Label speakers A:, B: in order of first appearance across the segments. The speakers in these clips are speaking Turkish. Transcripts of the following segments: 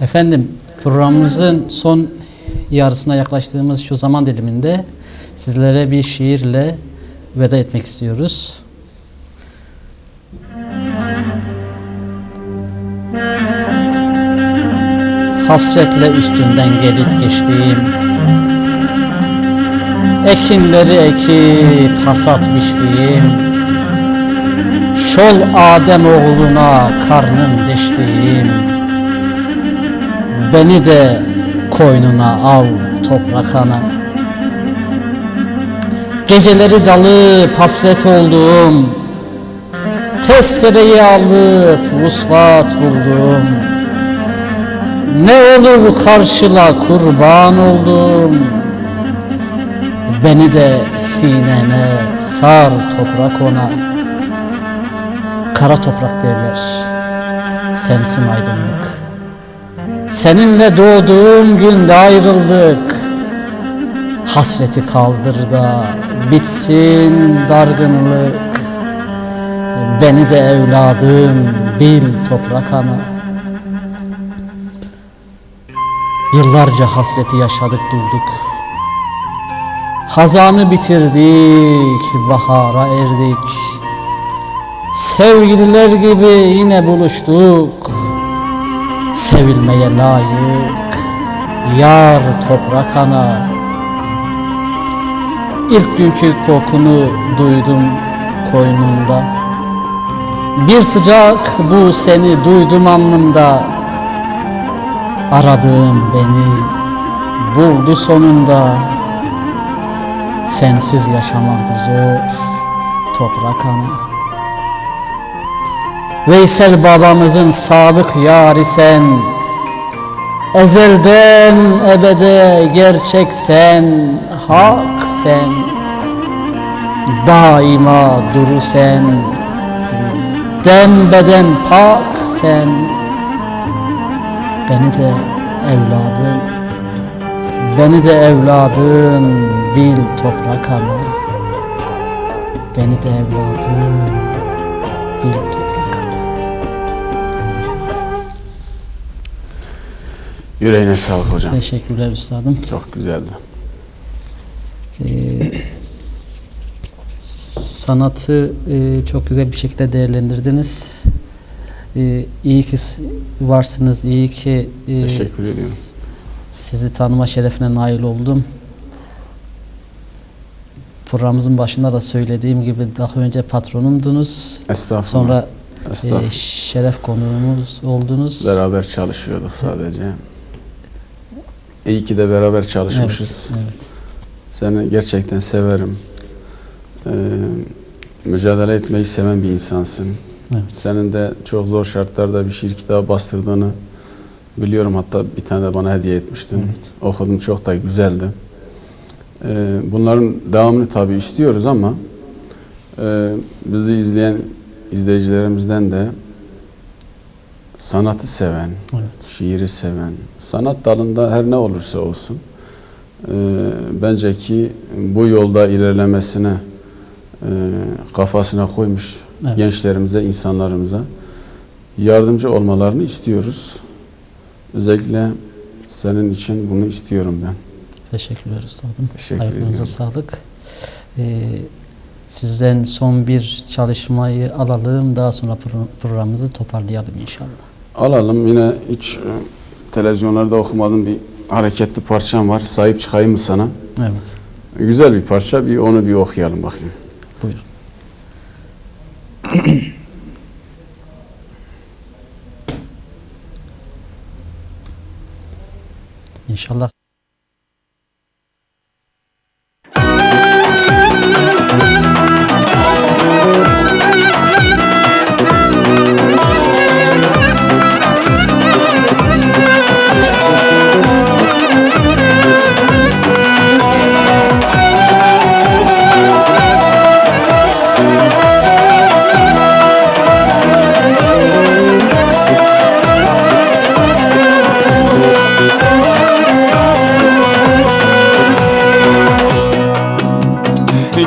A: Efendim programımızın son yarısına yaklaştığımız şu zaman diliminde sizlere bir şiirle veda etmek istiyoruz. Hasretle üstünden gelip geçtiğim Ekinleri ekip hasat biçtiğim Şol Adem oğluna karnın deştiğim Beni de koynuna al toprak ana. Geceleri dalıp hasret olduğum Tezkereyi alıp vuslat buldum. Ne olur karşıla kurban oldum. Beni de sinene sar toprak ona. Kara toprak derler. Sensin aydınlık Seninle doğduğum günde ayrıldık. Hasreti kaldır da bitsin dargınlık. Beni de evladım bil toprak ana. Yıllarca hasreti yaşadık durduk. Hazanı bitirdik, bahara erdik. Sevgililer gibi yine buluştuk Sevilmeye layık Yar toprak ana. İlk günkü kokunu duydum koynumda. Bir sıcak bu seni duydum alnımda. Aradığım beni buldu sonunda. Sensiz yaşamak zor toprak ana Veysel babamızın sadık yari sen. Ezelden ebede gerçek sen Hak sen. Daima duru sen Den pak sen. Beni de evladın Beni de evladın bil toprak ana Beni de evladın bil toprak
B: Yüreğine sağlık hocam.
A: Teşekkürler üstadım.
B: Çok güzeldi.
A: Ee, sanatı e, çok güzel bir şekilde değerlendirdiniz. Ee, iyi ki varsınız, iyi ki e,
B: Teşekkür ediyorum.
A: sizi tanıma şerefine nail oldum. Programımızın başında da söylediğim gibi daha önce patronumdunuz.
B: Estağfurullah.
A: Sonra e, şeref konuğumuz oldunuz.
B: beraber çalışıyorduk sadece. İyi ki de beraber
A: Evet,
B: çalışmışız.
A: evet.
B: Seni gerçekten severim. Ee, mücadele etmeyi seven bir insansın.
A: Evet.
B: Senin de çok zor şartlarda bir şiir kitabı bastırdığını biliyorum. Hatta bir tane de bana hediye etmiştin.
A: Evet.
B: Okudum çok da güzeldi. Ee, bunların devamını tabii istiyoruz ama e, bizi izleyen izleyicilerimizden de sanatı seven,
A: Evet.
B: şiiri seven, sanat dalında her ne olursa olsun e, bence ki bu yolda ilerlemesine e, kafasına koymuş
A: Evet.
B: gençlerimize, insanlarımıza yardımcı olmalarını istiyoruz. Özellikle senin için bunu istiyorum ben.
A: Teşekkürler üstadım.
B: Teşekkür
A: Ayaklarınıza sağlık. Ee, sizden son bir çalışmayı alalım. Daha sonra pro- programımızı toparlayalım inşallah.
B: Alalım yine hiç e, televizyonlarda okumadığım bir hareketli parçam var. Sahip çıkayım mı sana?
A: Evet.
B: Güzel bir parça. Bir onu bir okuyalım bakayım.
A: Buyurun. İnşallah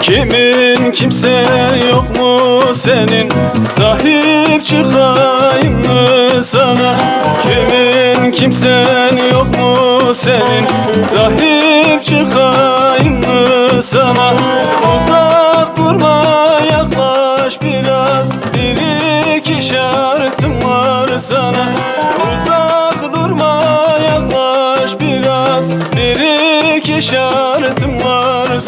C: Kimin kimse yok mu senin? Sahip çıkayım mı sana? Kimin
B: kimsen yok mu senin? Sahip çıkayım mı sana? Uzak durma yaklaş biraz. Bir iki şartım var sana iki şartım var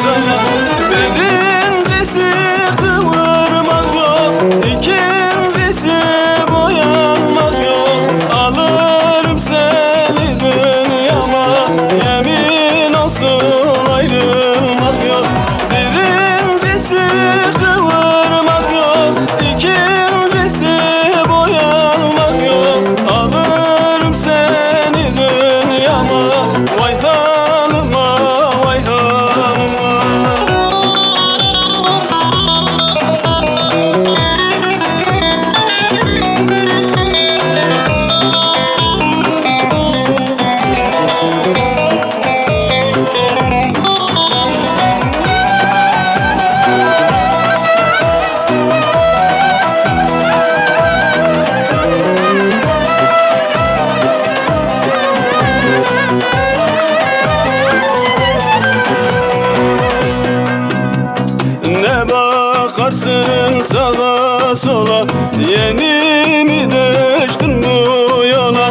B: bakarsın sağa sola Yeni mi düştün bu yola?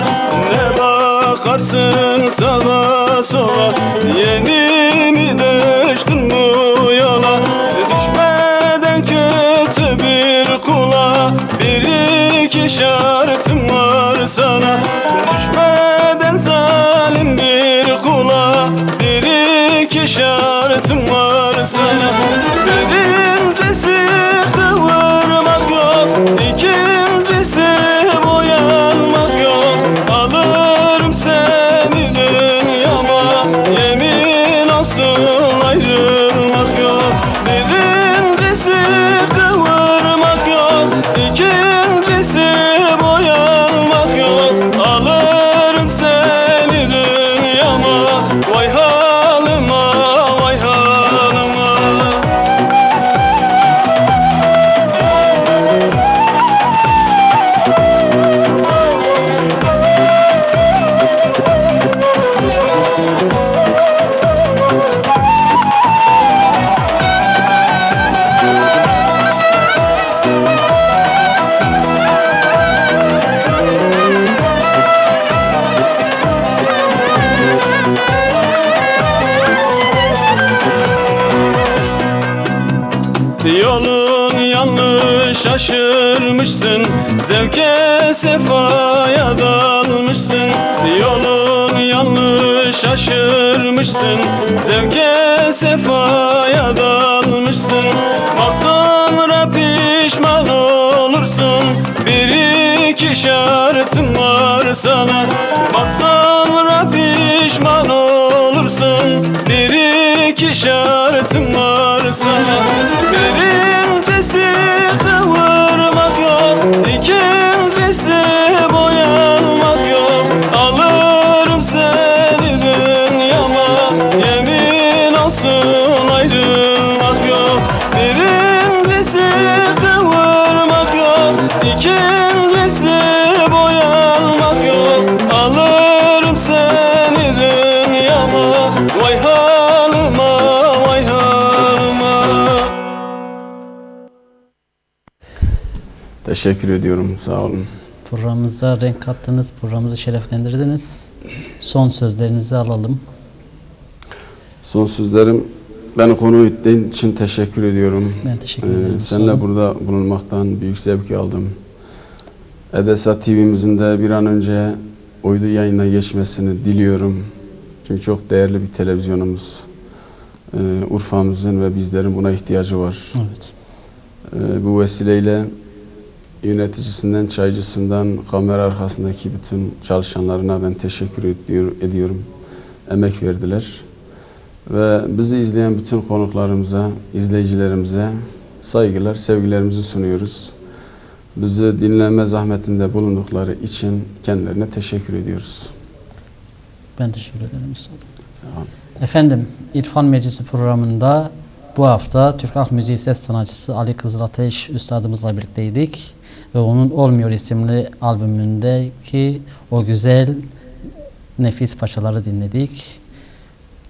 B: Ne bakarsın sağa sola Yeni mi düştün bu yola? Düşmeden kötü bir kula Bir iki şartım var sana. Düşmeden zalim bir kula Bir iki şartım var sana şaşırmışsın Zevke sefaya dalmışsın. Yolun yanlış şaşırmışsın Zevke sefaya dalmışsın. Bak sonra pişman olursun Bir iki şartım var sana. Bak sonra pişman olursun Bir iki şartım var sana. Birincisi
D: Teşekkür ediyorum. Sağ olun.
A: Programımıza renk kattınız, programımızı şereflendirdiniz. Son sözlerinizi alalım.
D: Son sözlerim beni konu ettiğin için teşekkür ediyorum.
A: Ben teşekkür
D: Ee,
A: ederim. Sağ
D: seninle burada bulunmaktan büyük zevk aldım. Edesat TV'mizin de bir an önce uydu yayına geçmesini diliyorum. Çünkü çok değerli bir televizyonumuz. Ee, Urfa'mızın ve bizlerin buna ihtiyacı var.
A: Evet.
D: Ee, bu vesileyle yöneticisinden, çaycısından, kamera arkasındaki bütün çalışanlarına ben teşekkür ediyor, ediyorum. Emek verdiler. Ve bizi izleyen bütün konuklarımıza, izleyicilerimize saygılar, sevgilerimizi sunuyoruz. Bizi dinleme zahmetinde bulundukları için kendilerine teşekkür ediyoruz.
A: Ben teşekkür ederim.
D: Olun.
A: Efendim İrfan Meclisi programında bu hafta Türk Halk Müziği ses sanatçısı Ali Kızılateş Üstadımızla birlikteydik. Ve onun Olmuyor isimli albümündeki o güzel nefis parçaları dinledik.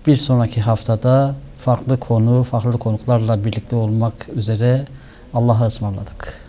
A: Bir sonraki haftada farklı konu, farklı konuklarla birlikte olmak üzere Allah'a ısmarladık.